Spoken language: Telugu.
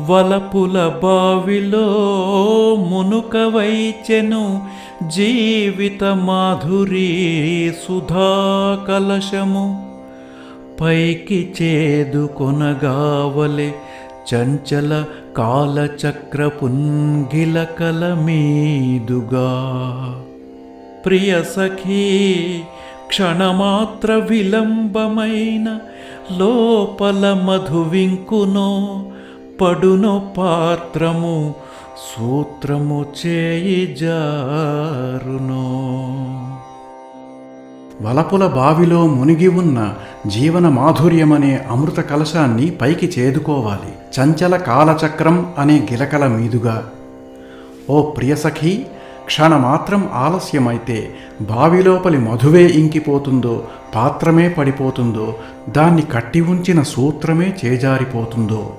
వలపుల బావిలో మునుకవైచెను జీవిత మాధురి సుధా కలశము పైకి చేదుకొనగావలె చంచల కాలచక్ర పుంగిలకల మీదుగా. ప్రియ సఖీ క్షణమాత్ర విలంబమైన లోపల మధువింకునో పడును పాత్రము సూత్రము చేయి జారును. వలపుల బావిలో మునిగి ఉన్న జీవన మాధుర్యమనే అమృత కలశాన్ని పైకి చేదుకోవాలి. చంచల కాలచక్రం అనే గిలకల మీదుగా. ఓ ప్రియసఖి క్షణమాత్రం ఆలస్యమైతే బావిలోపలి మధువే ఇంకిపోతుందో పాత్రమే పడిపోతుందో దాన్ని కట్టి ఉంచిన సూత్రమే చేజారిపోతుందో.